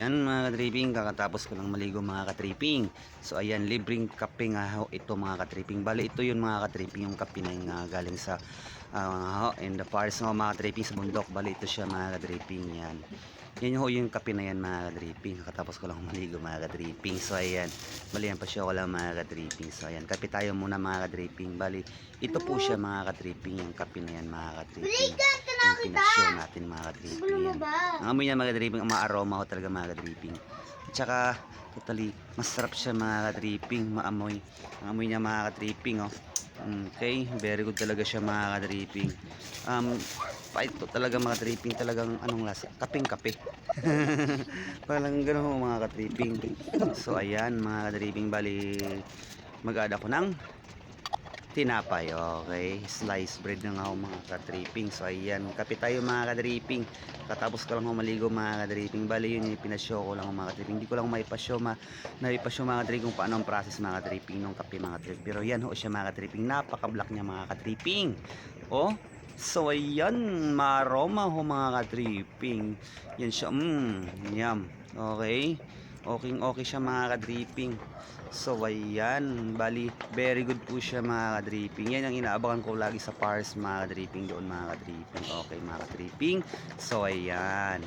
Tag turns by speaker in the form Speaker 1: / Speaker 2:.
Speaker 1: Yan mga ka-tripping, kakatapos ko lang maligo mga ka-tripping. So ayan, libreng kape nga ho ito mga ka-tripping. Bali ito yun mga ka-tripping, yung kape na yung ah, galing sa uh, in the forest nga mga ka-tripping sa bundok. Bali ito siya mga ka-tripping yan. Yan ho yung kape na yan mga ka-tripping. Kakatapos ko lang maligo mga ka-tripping. So ayan, bali yan pa siya ko lang mga ka-tripping. So ayan, kape tayo muna mga ka-tripping. Bali, ito po siya mga ka-tripping, yung kape na yan mga ka-tripping. Yung pinasyo natin mga ka-tripping. Yan. Ang amoy niya mga dripping, ang ma-aroma ko talaga mga dripping. At saka, totally, masarap siya mga dripping, maamoy. Ang amoy niya mga dripping, oh. Okay, very good talaga siya mga dripping. Um, pa ito talaga mga dripping, talagang anong lasa? Kaping kape. Parang gano'n mga ka-tripping. So ayan mga ka-tripping, bali mag-add ako ng tinapay, okay? Slice bread na nga ako mga ka-tripping. So ayan, kape tayo mga ka-tripping. Katapos ko lang ako maligo mga ka-tripping. Bali yun yung pinashow ko lang mga ka-tripping. Hindi ko lang maipashow, ma naipashow mga ka-tripping kung paano ang process mga ka-tripping ng kape mga ka-tripping. Pero yan ho siya mga ka-tripping. Napaka-black niya mga ka-tripping. Oh, So ayan, maroma ho mga ka-dripping. Yan siya, mmm, yum. Okay? Okay, okay siya mga ka-dripping. So ayan, bali, very good po siya mga ka-dripping. Yan ang inaabangan ko lagi sa Pars mga ka-dripping doon mga ka-dripping. Okay mga ka-dripping. So ayan.